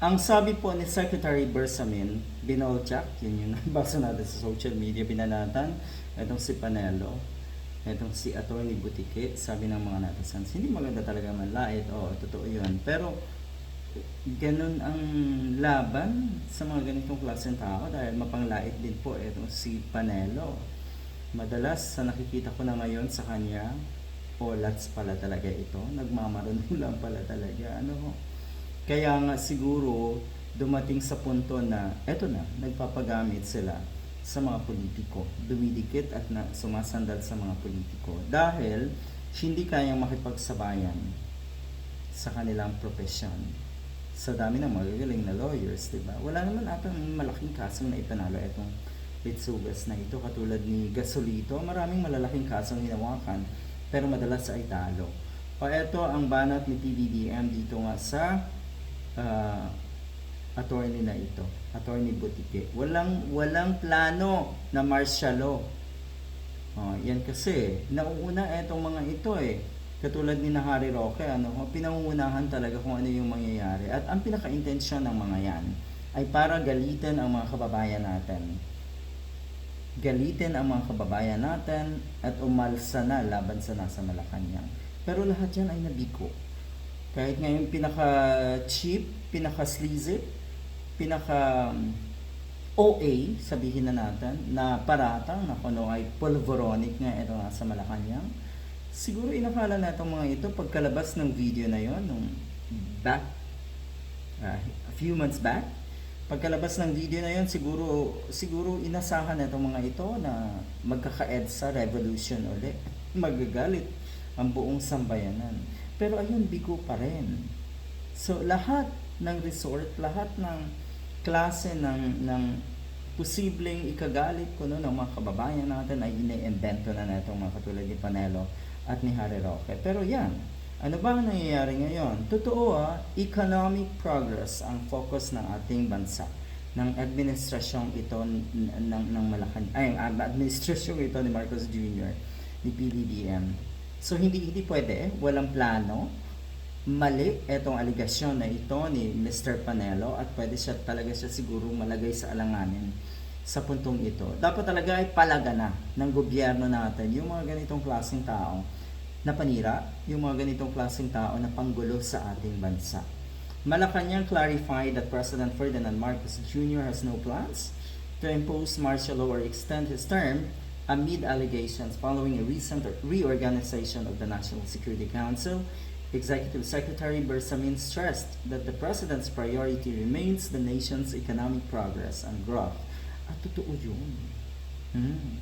Ang sabi po ni Secretary Bersamin, Binoljak, yun yung nabasa natin sa social media, binanatan, itong si Panelo, itong si Atty. Butike, sabi ng mga netizens, hindi maganda talaga manlait, oo, totoo yun. Pero, ganun ang laban sa mga ganitong klaseng tao dahil mapanglait din po itong si Panelo. Madalas sa nakikita ko na ngayon sa kanya, o lats pala talaga ito, nagmamaroon lang pala talaga. Ano ho? Kaya nga siguro dumating sa punto na eto na, nagpapagamit sila sa mga politiko. Dumidikit at na, sumasandal sa mga politiko. Dahil hindi kayang makipagsabayan sa kanilang profesyon. Sa dami ng magagaling na lawyers, di ba? Wala naman atang malaking kasong na ipanalo itong Litsugas na ito. Katulad ni Gasolito, maraming malalaking kasong hinawakan, pero madalas ay talo. O eto ang banat ni PBBM dito nga sa uh, attorney na ito, attorney Butike. Walang walang plano na martial law. Oh, yan kasi nauuna etong mga ito eh. Katulad ni na Harry Roque, ano, pinangungunahan talaga kung ano yung mangyayari. At ang pinaka-intensyon ng mga yan ay para galitin ang mga kababayan natin. Galitin ang mga kababayan natin at umalsa na laban sa nasa Malacanang. Pero lahat yan ay nabiko. Kahit ngayon pinaka-cheap, pinaka-sleazy, pinaka um, OA, sabihin na natin, na paratang na kuno ay pulveronic nga ito nga sa Malacanang. Siguro inakala na itong mga ito pagkalabas ng video na yon nung back, uh, a few months back, pagkalabas ng video na yon siguro siguro inasahan na itong mga ito na magkaka-EDSA revolution uli. Magagalit ang buong sambayanan. Pero ayun, bigo pa rin. So, lahat ng resort, lahat ng klase ng, ng posibleng ikagalit ko no, ng mga kababayan natin ay ine-invento na na itong mga katulad ni Panelo at ni Harry Roque. Pero yan, ano ba ang nangyayari ngayon? Totoo ah, economic progress ang focus ng ating bansa ng administrasyong ito ng, ng, ng Malacan ay administrasyong ito ni Marcos Jr. ni PBBM So hindi hindi pwede, walang plano. Mali itong aligasyon na ito ni Mr. Panelo at pwede siya talaga siya siguro malagay sa alanganin sa puntong ito. Dapat talaga ay palaga na ng gobyerno natin yung mga ganitong klaseng tao na panira, yung mga ganitong klaseng tao na panggulo sa ating bansa. Malacanang clarified that President Ferdinand Marcos Jr. has no plans to impose martial law or extend his term amid allegations following a recent reorganization of the National Security Council. Executive Secretary Bersamin stressed that the President's priority remains the nation's economic progress and growth. At totoo yun. Hmm.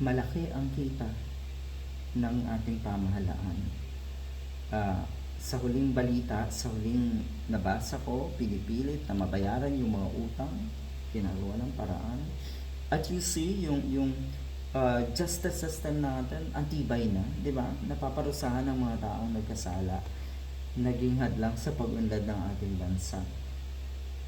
Malaki ang kita ng ating pamahalaan. Uh, sa huling balita, sa huling nabasa ko, pinipilit na mabayaran yung mga utang, ginagawa ng paraan at you see, yung, yung uh, justice system natin, antibay na, di ba? Napaparusahan ng mga taong nagkasala, naging hadlang sa pag-unlad ng ating bansa.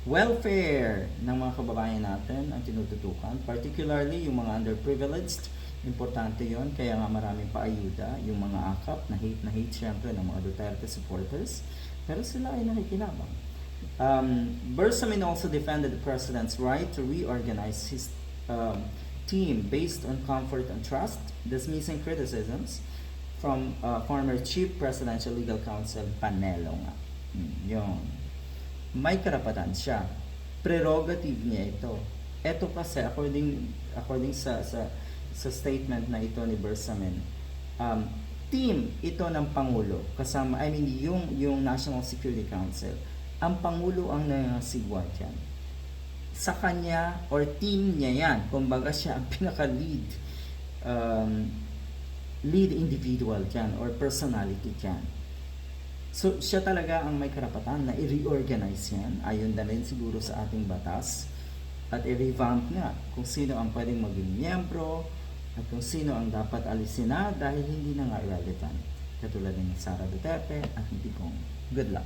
Welfare ng mga kababayan natin ang tinututukan, particularly yung mga underprivileged, importante yon kaya nga maraming paayuda, yung mga akap na hate na hate syempre ng mga Duterte supporters, pero sila ay nakikinabang. Um, Bersamin also defended the president's right to reorganize his um, team based on comfort and trust, dismissing criticisms from uh, former Chief Presidential Legal Counsel Panelo nga. Hmm, yun. May karapatan siya. Prerogative niya ito. Ito kasi according according sa sa sa statement na ito ni Bersamin, um, team ito ng pangulo kasama I mean yung yung National Security Council. Ang pangulo ang nangasigwa diyan sa kanya or team niya yan. Kumbaga siya ang pinaka-lead um, lead individual dyan or personality dyan. So, siya talaga ang may karapatan na i-reorganize yan. Ayon na rin siguro sa ating batas. At i-revamp nga kung sino ang pwedeng maging miyembro at kung sino ang dapat alisin na dahil hindi na nga relevant. Katulad ng Sara Duterte at hindi kong good luck.